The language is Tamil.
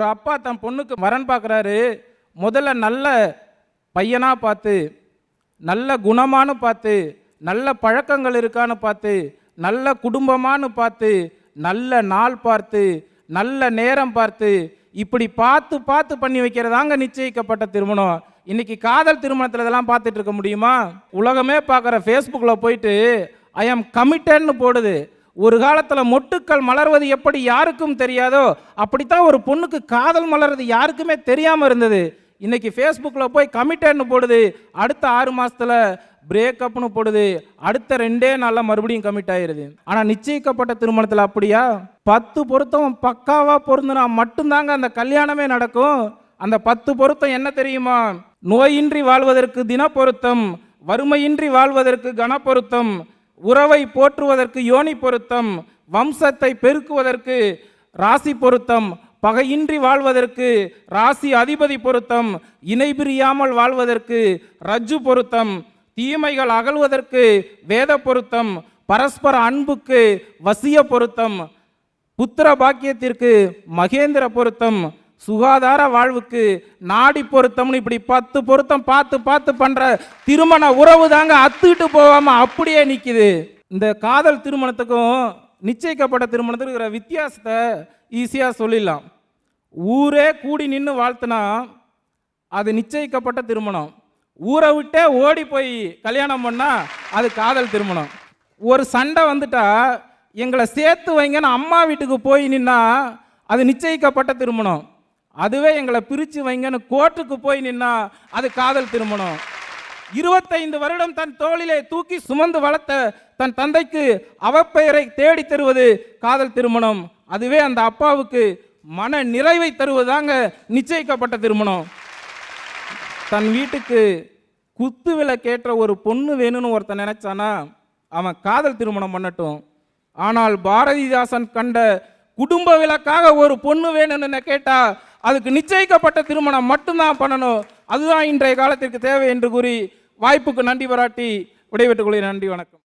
ஒரு அப்பா தன் பொண்ணுக்கு வரன் பார்க்குறாரு. முதல்ல நல்ல பையனாக பார்த்து நல்ல குணமானு பார்த்து நல்ல பழக்கங்கள் இருக்கான்னு பார்த்து நல்ல குடும்பமானு பார்த்து நல்ல நாள் பார்த்து நல்ல நேரம் பார்த்து இப்படி பார்த்து பார்த்து பண்ணி வைக்கிறதாங்க நிச்சயிக்கப்பட்ட திருமணம். இன்னைக்கு காதல் திருமணத்தில் இதெல்லாம் பார்த்துட்டு இருக்க முடியுமா? உலகமே பார்க்குற ஃபேஸ்புக்கில் போயிட்டு ஐ ஆம் கமிட்டட்னு போடுது. ஒரு காலத்தில் மொட்டுக்கள் மலர்வது எப்படி யாருக்கும் தெரியாதோ அப்படித்தான் ஒரு பொண்ணுக்கு காதல் மலர்றது யாருக்குமே தெரியாமல் இருந்தது. இன்றைக்கி ஃபேஸ்புக்கில் போய் கமிட்டட்னு போடுது அடுத்த ஆறு மாதத்தில் பிரேக்கப்னு போடுது அடுத்த ரெண்டே நாளில் மறுபடியும் கமிட் ஆயிடுது ஆனால் நிச்சயிக்கப்பட்ட திருமணத்தில் அப்படியா? பத்து பொருத்தம் பக்காவாக பொருந்துனா மட்டும்தாங்க அந்த கல்யாணமே நடக்கும். அந்த பத்து பொருத்தம் என்ன தெரியுமா? நோயின்றி வாழ்வதற்கு தின பொருத்தம் வறுமையின்றி வாழ்வதற்கு கன பொருத்தம் உறவை போற்றுவதற்கு யோனி பொருத்தம் வம்சத்தை பெருக்குவதற்கு ராசி பொருத்தம் பகையின்றி வாழ்வதற்கு ராசி அதிபதி பொருத்தம் இணை பிரியாமல் வாழ்வதற்கு ரஜ்ஜு பொருத்தம் தீமைகள் அகழ்வதற்கு வேத பொருத்தம் பரஸ்பர அன்புக்கு வசிய பொருத்தம் புத்திர பாக்கியத்திற்கு மகேந்திர பொருத்தம் சுகாதார வாழ்வுக்கு நாடி பொருத்தம்னு இப்படி பத்து பொருத்தம் பார்த்து பார்த்து பண்ணுற திருமண உறவு தாங்க அத்துக்கிட்டு போகாமல் அப்படியே நிற்கிது இந்த காதல் திருமணத்துக்கும் நிச்சயிக்கப்பட்ட திருமணத்துக்கு இருக்கிற வித்தியாசத்தை ஈஸியாக சொல்லிடலாம். ஊரே கூடி நின்று வாழ்த்துனா அது நிச்சயிக்கப்பட்ட திருமணம். ஊரை விட்டே ஓடி போய் கல்யாணம் பண்ணால் அது காதல் திருமணம். ஒரு சண்டை வந்துட்டா எங்களை சேர்த்து வைங்கன்னு அம்மா வீட்டுக்கு போய் நின்னா அது நிச்சயிக்கப்பட்ட திருமணம். அதுவே எங்களை பிரித்து வைங்கன்னு கோர்ட்டுக்கு போய் நின்னா அது காதல் திருமணம். இருபத்தைந்து வருடம் தன் தோளிலே தூக்கி சுமந்து வளர்த்த தன் தந்தைக்கு அவப்பெயரை தேடி தருவது காதல் திருமணம். அதுவே அந்த அப்பாவுக்கு மன நிறைவை தருவதாங்க நிச்சயிக்கப்பட்ட திருமணம். தன் வீட்டுக்கு குத்து விளக்கேற்ற ஒரு பொண்ணு வேணும்னு ஒருத்தன் நினைச்சானா அவன் காதல் திருமணம் பண்ணட்டும். ஆனால் பாரதிதாசன் கண்ட குடும்ப விளக்காக ஒரு பொண்ணு வேணும்னு கேட்டா அதுக்கு நிச்சயிக்கப்பட்ட திருமணம் மட்டும்தான் பண்ணணும். அதுதான் இன்றைய காலத்திற்கு தேவை என்று கூறி வாய்ப்புக்கு நன்றி பாராட்டி விடைபெற்றுக் கொள்கிறேன். நன்றி வணக்கம்.